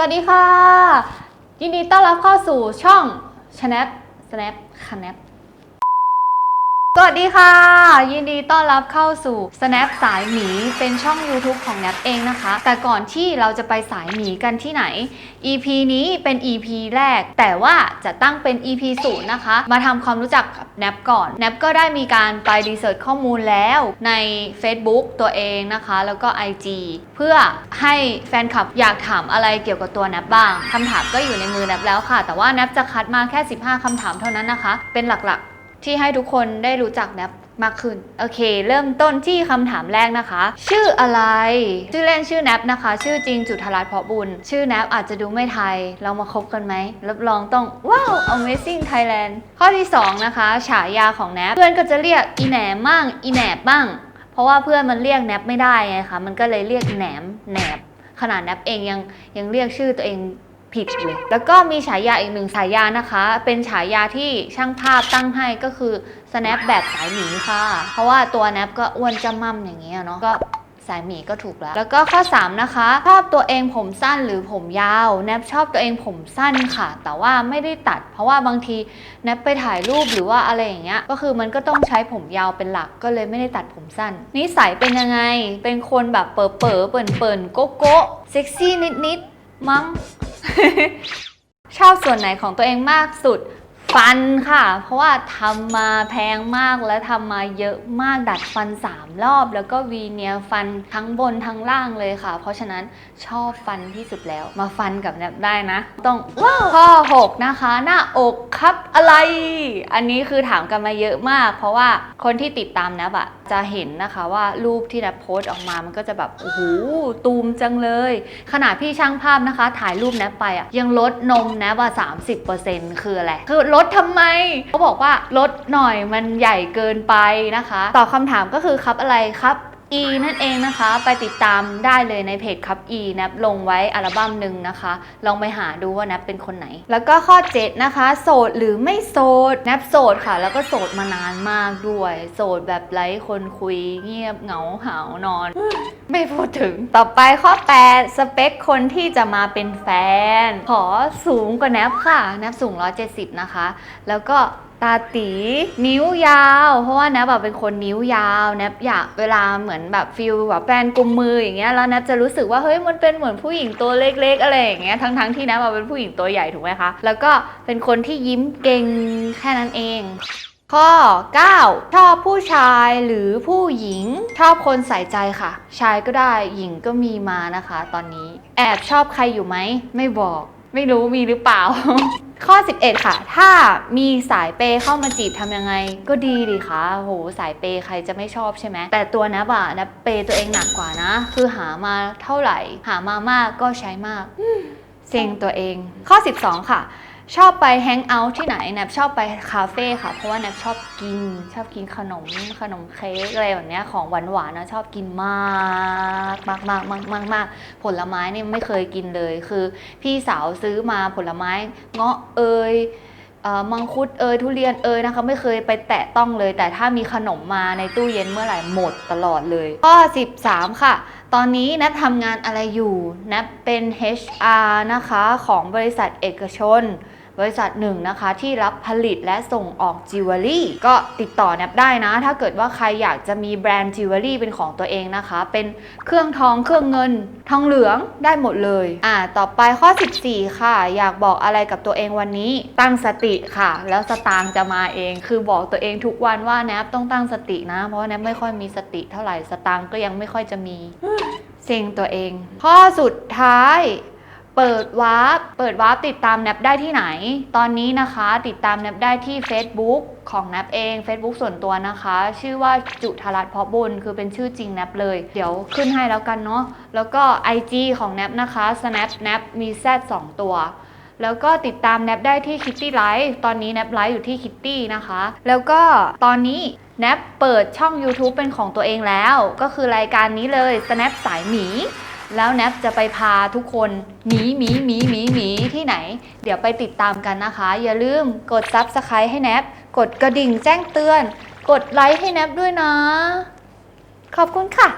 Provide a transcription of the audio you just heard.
สวัสดีค่ะ ยินดีต้อนรับเข้าสู่ช่อง Snap Snap Snap สวัสดีค่ะ ยินดีต้อนรับเข้าสู่ Snap สายหมีเป็นช่อง YouTube ของ Nap เองนะคะ แต่ก่อนที่เราจะไปสายหมีกันที่ไหน EP นี้เป็น EP แรก แต่ว่าจะตั้งเป็น EP ศูนย์นะคะ มาทำความรู้จักกับ Nap ก่อน Nap ก็ได้มีการไปรีเสิร์ชข้อมูลแล้วใน Facebook ตัวเองนะคะ แล้วก็ IG เพื่อให้แฟนคลับอยากถามอะไรเกี่ยวกับตัว Nap บ้างคำถามก็อยู่ในมือ Nap แล้วค่ะ แต่ว่า Nap จะคัดมาแค่ 15คำถามเท่านั้นนะคะ เป็นหลักๆ ที่ให้ทุกคนได้รู้จักแนบมากขึ้น โอเค เริ่มต้นที่คำถามแรกนะคะ ชื่ออะไร ชื่อเล่นชื่อแนบนะคะ ชื่อจริงจุธารัตน์เพาะบุญ ชื่อแนบอาจจะดูไม่ไทย เรามาคบกันไหม รับรองต้อง ว้าว Amazing Thailand ข้อที่ 2 นะคะ ฉายาของแนบเพื่อนก็จะเรียกอีแหนมมั่งอีแหนบบ้าง เพราะว่าเพื่อนมันเรียกแนบไม่ได้ไงคะ มันก็เลยเรียกแหนมแหนบขนาดแนบเองยังยังเรียกชื่อตัวเอง ผิดเลย แล้วก็มีฉายาอีกหนึ่งฉายานะคะ เป็นฉายาที่ช่างภาพตั้งให้ก็คือ snap แบบสายหมีค่ะ เพราะว่าตัวแนบก็อ้วนจำมั่มอย่างเงี้ยเนาะ ก็สายหมีก็ถูกแล้ว แล้วก็ข้อ 3 นะคะ ชอบตัวเองผมสั้นหรือผมยาว แนบชอบตัวเองผมสั้นค่ะ แต่ว่าไม่ได้ตัด เพราะว่าบางทีแนบไปถ่ายรูปหรือว่าอะไรอย่างเงี้ย ก็คือมันก็ต้องใช้ผมยาวเป็นหลัก ก็เลยไม่ได้ตัดผมสั้น นิสัยเป็นยังไง เป็นคนแบบเป๋อเป๋อเปิ่นเปิ่นโกโก้เซ็กซี่นิดๆมั้ง ชอบส่วนไหนของตัวเองมากสุด ฟันค่ะ เพราะว่าทำมาแพงมากและทำมาเยอะมากดัดฟัน 3 รอบ แล้วก็วีเนียฟันทั้งบนทั้งล่างเลยค่ะ เพราะฉะนั้นชอบฟันที่สุดแล้ว มาฟันกับแนบได้นะ ต้องข้อ6นะคะ หน้าอกครับอะไร อันนี้คือถามกันมาเยอะมาก เพราะว่าคนที่ติดตามแนบอะจะเห็นนะคะว่ารูปที่แนบโพสต์ออกมามันก็จะแบบโอ้โหตูมจังเลย ขนาดพี่ช่างภาพนะคะ ถ่ายรูปแนบไปอะยังลดนมแนบว่า30%คืออะไรคือลดทำไมเขาบอกว่าลดหน่อยมันใหญ่เกินไปนะคะ ตอบคำถามก็คือครับอะไรครับ E นั่นเองนะคะ ไปติดตามได้เลยในเพจครับ E นบลงไว้อัลบั้มหนึ่งนะคะ ลองไปหาดูว่าแนบเป็นคนไหน แล้วก็ข้อ 7 นะคะ โสดหรือไม่โสดแนบโสดค่ะ แล้วก็โสดมานานมากด้วย โสดแบบไร้คนคุยเงียบเหงาหาวนอน ไม่พูดถึง ต่อไปข้อ 8 สเปคคนที่จะมาเป็นแฟน ขอสูงกว่าแนบค่ะ แนบสูง 170 นะคะ แล้วก็ ตาตีนิ้วยาว เพราะว่าแนบแบบเป็นคนนิ้วยาวแนบอยากเวลาเหมือนแบบฟิลแบบแฟนกุมมืออย่างเงี้ยแล้วแนบจะรู้สึกว่าเฮ้ยมันเป็นเหมือนผู้หญิงตัวเล็กๆอะไรอย่างเงี้ยทั้งๆที่แนบแบบเป็นผู้หญิงตัวใหญ่ถูกไหมคะแล้วก็เป็นคนที่ยิ้มเก่งแค่นั้นเอง ข้อ 9 ชอบผู้ชายหรือผู้หญิงชอบคนใส่ใจค่ะ ชายก็ได้หญิงก็มีมานะคะ ตอนนี้ แอบชอบใครอยู่ไหมไม่บอก ไม่รู้มีหรือเปล่า ข้อ 11 ค่ะ ถ้ามีสายเปย์เข้ามาจีบทำยังไง ก็ดีดีค่ะโหสายเปย์ใครจะไม่ชอบใช่ไหม แต่ตัวนะบ่ะนะเปย์ตัวเองหนักกว่านะ คือหามาเท่าไหร่ หามามากก็ใช้มากเซ็งตัวเอง ข้อ 12 ค่ะ ชอบไปแฮงเอาท์ที่ไหนแนบชอบไปคาเฟ่ค่ะ เพราะว่าแนบชอบกิน ชอบกินขนมขนมเค้กอะไรแบบเนี้ยของหวานๆนนะชอบกินมากมากมากมากมากมากผลไม้เนี่ยไม่เคยกินเลยคือ พี่สาวซื้อมาผลไม้เงาะเอยเออมังคุดเอยทุเรียนเอยนะคะไม่เคยไปแตะต้องเลย แต่ถ้ามีขนมมาในตู้เย็นเมื่อไหร่หมดตลอดเลยข้อ13 ค่ะ ตอนนี้แนบทำงานอะไรอยู่แนบเป็น HR นะคะของบริษัทเอกชน บริษัทหนึ่งนะคะที่รับผลิตและส่งออกจิวเวลรี่ก็ติดต่อแนบได้นะ ถ้าเกิดว่าใครอยากจะมีแบรนด์จิวเวลรี่เป็นของตัวเองนะคะ เป็นเครื่องทองเครื่องเงิน ทองเหลืองได้หมดเลยอ่าต่อไปข้อ 14 ค่ะ อยากบอกอะไรกับตัวเองวันนี้ ตั้งสติค่ะ แล้วสตางค์จะมาเอง คือบอกตัวเองทุกวันว่าแนบต้องตั้งสตินะ เพราะว่าแนบไม่ค่อยมีสติเท่าไหร่สตางค์ก็ยังไม่ค่อยจะมีเซ็งตัวเอง ข้อสุดท้าย เปิดวาร์ปเปิดวาร์ปติดตามแนบได้ที่ไหน ตอนนี้นะคะติดตามแนบได้ที่ Facebook ของแนบเอง Facebook ส่วนตัวนะคะ ชื่อว่าจุธารัตน์เพาะบุญคือเป็นชื่อจริงแนบเลย เดี๋ยวขึ้นให้แล้วกันเนาะแล้วก็ IG ของแนบนะคะ snap snap มี Z 2ตัวแล้วก็ติดตามแนบได้ที่ Kitty Live ตอนนี้แนบไลฟ์อยู่ที่ Kitty นะคะ แล้วก็ตอนนี้แนบเปิดช่อง YouTube เป็นของตัวเองแล้ว ก็คือรายการนี้เลย Snap สายหมี แล้วแนปจะไปพาทุกคนหนีหมีหมีหมีหมีที่ไหน เดี๋ยวไปติดตามกันนะคะ อย่าลืมกด Subscribe ให้แนปกดกระดิ่งแจ้งเตือน กดไลค์ให้แนปด้วยนะ ขอบคุณค่ะ